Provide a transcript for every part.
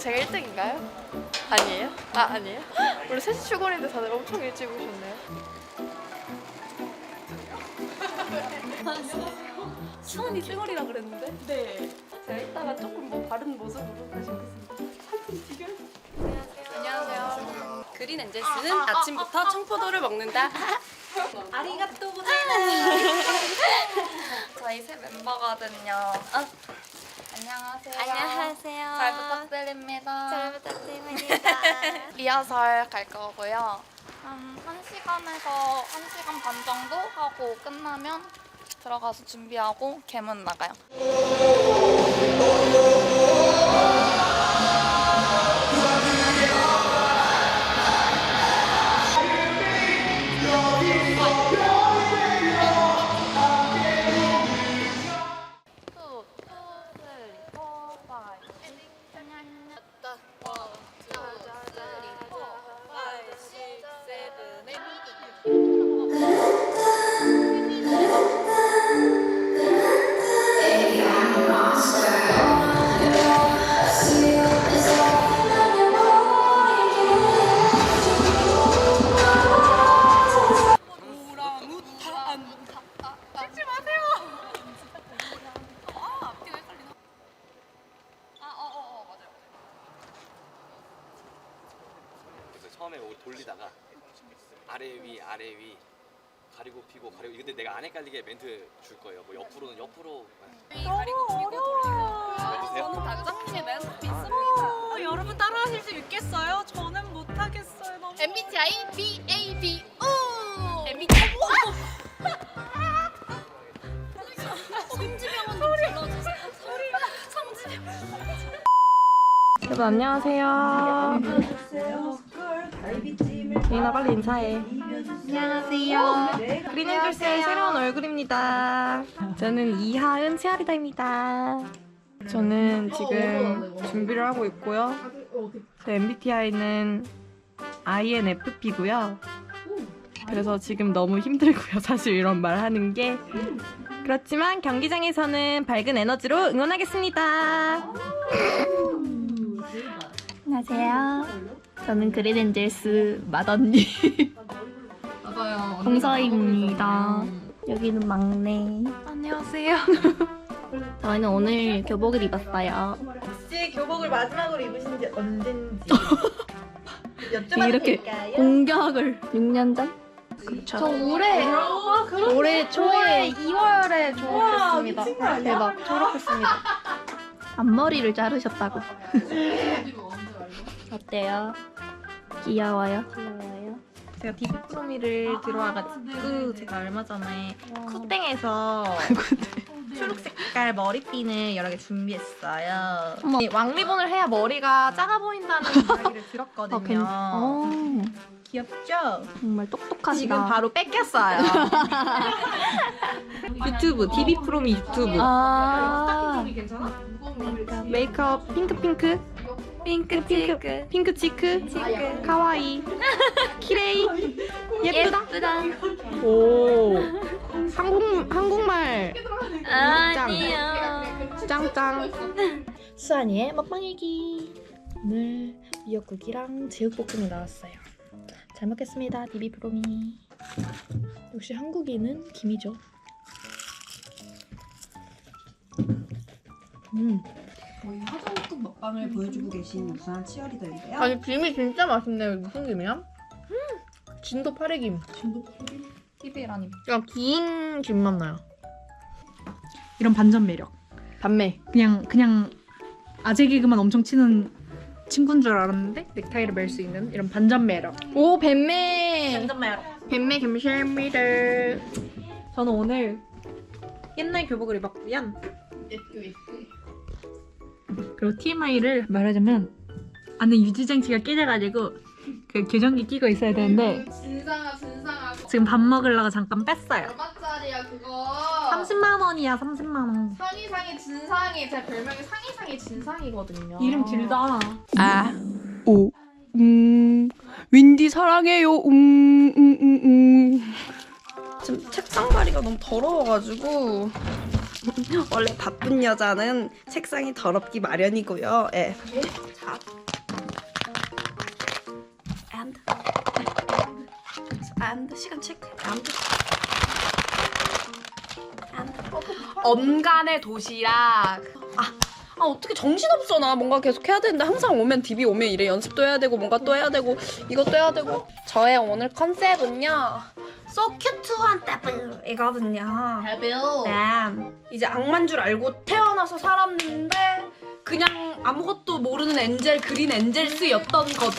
제가 1등인가요? 아니에요? 아 아니에요? 우리 셋이 출근했는데 다들 엄청 일찍 오셨네요. 수원이 쌩얼이라 그랬는데? 네. 제가 이따가 조금 뭐 다른 모습으로 다시 오겠습니다. 안녕하세요. 그린 엔젤스는 아, 침부터 청포도를 먹는다. 아리가또 저희 새 멤버거든요. 어? 안녕하세요. 안녕하세요. 잘 부탁드립니다. 잘 부탁드립니다. 리허설 갈 거고요. 한 1시간에서 1시간 반 정도 하고 끝나면 들어가서 준비하고 개문 나가요. 처음에 옷 돌리다가 아래 위 아래 위 가리고 피고 가리고 근데 내가 안 헷갈리게 멘트 줄 거예요. 뭐 옆으로는 옆으로 가리고 피고 돌리고. 저는 단장님의 멘트 있습니다. 어, 여러분 따라하실 수 있겠어요? 저는 못하겠어요. 너무. MBTI B A B U. MBTI. 성지병원 좀 불러주세요. 여러분 안녕하세요. 예인아 빨리 인사해. 안녕하세요. 그린엔젤스의 새로운 얼굴입니다. 저는 이하은 치아리다입니다. 저는 지금 준비를 하고 있고요. 제 MBTI는 INFP고요. 그래서 지금 너무 힘들고요. 사실 이런 말 하는 게. 그렇지만 경기장에서는 밝은 에너지로 응원하겠습니다. 안녕하세요. 저는 그린엔젤스 맏언니 홍서입니다. 여기는 막내. 안녕하세요. 저희는 오늘 교복을 입었어요. 혹시 교복을 마지막으로 입으신 지 언젠지 이렇게 공격을 6년 전? 저 올해 올해 초에 2월에 졸업했습니다. 대박 졸업했습니다. 앞머리를 자르셨다고. 어때요? 귀여워요? 귀여워요? 제가 디프로미를 들어와가지고 제가 얼마 전에 쿠땡에서 초록 색깔 머리핀을 여러 개 준비했어요. 어머. 왕리본을 해야 머리가 작아 보인다는 이야기를 들었거든요. 아, 괜- 어, 귀엽죠? 정말 똑똑하시다. 지금 바로 뺏겼어요. 유튜브, 디비 프로미 유튜브. 아, 메이크업 핑크 핑크 핑크 핑크 핑크 치크 카와이 키레이 예쁘다 예쁘다. 오 한국 한국말 아니요. 짱짱 수아니의 먹방 일기. 오늘 미역국이랑 제육볶음이 나왔어요. 잘 먹겠습니다, 디비 프로미. 역시 한국인은 김이죠. 음, 저희 화장국 먹방을 보여주고 계신 우수한 치어리더인데요. 아니 김이 진짜 맛있네요 무슨 김이야? 진도 파래김 TV라니. 그냥 구운 김맛 나요 이런 반전 매력. 담매 그냥 그냥 아재 개그만 엄청 치는 친구인 줄 알았는데 넥타이를 멜 수 있는 이런 반전 매력. 오 뱀매 매력. 뱀매 감사합니다 저는 오늘 옛날 교복을 입었고요 그리고 TMI를 말하자면 안에 유지장치가 깨져가지고 그 교정기 끼고 있어야 되는데 진상아 진상아. 지금 밥 먹으려고 잠깐 뺐어요. 얼마짜리야 그거? 30만 원이야 30만 원. 상이 상이 진상이 제 별명이 상이 상이 진상이거든요. 이름 길다. 아, 오, 음, 윈디 사랑해요. 음, 음, 음, 음. 지금 책상 자리가 너무 더러워가지고 원래 바쁜 여자는 책상이 더럽기 마련이고요. 예. 자. and and 시간 체크. and and 언간의 도시락. 아. 아 어떻게 정신없어 나 뭔가 계속 해야 되는데 항상 오면 DB 오면 이래 연습도 해야 되고 뭔가 또 해야 되고 이것도 해야 되고 저의 오늘 컨셉은요 So cute한 따블이거든요 네. 이제 악만 줄 알고 태어나서 살았는데 그냥 아무것도 모르는 엔젤 그린 엔젤스였던 것.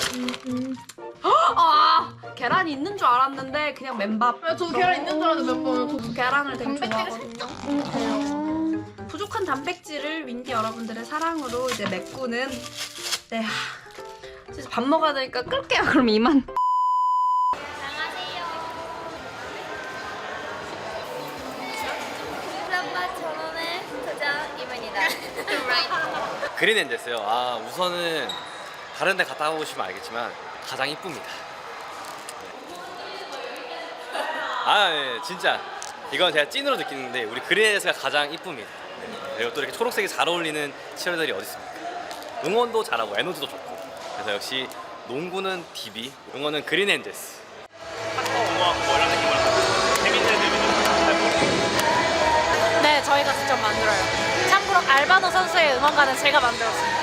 아 계란이 있는 줄 알았는데 그냥 맨밥. 저도 계란 있는 줄 알았는데 몇 번. 저도 계란을 되게 단백질이 좋아하거든요. 음, 부족한 단백질을 윈디 여러분들의 사랑으로 이제 메꾸는 네. 하, 진짜 밥 먹어야 되니까 끌게요. 그럼 이만. 플란바 전원의 도장 이문이다. 그린 엔젤스요. 아 우선은 다른 데 갔다 오시면 알겠지만 가장 이쁩니다. 아 예, 진짜 이건 제가 찐으로 느끼는데 우리 그린 엔젤스가 가장 이쁩니다. 네. 그리고 또 이렇게 초록색이 잘 어울리는 치어들이 어디 있습니까? 응원도 잘하고 에너지도 좋고 그래서 역시 농구는 DB, 응원은 그린 엔젤스. 네, 저희가 직접 만들어요. 알바노 선수의 응원가는 제가 만들었습니다.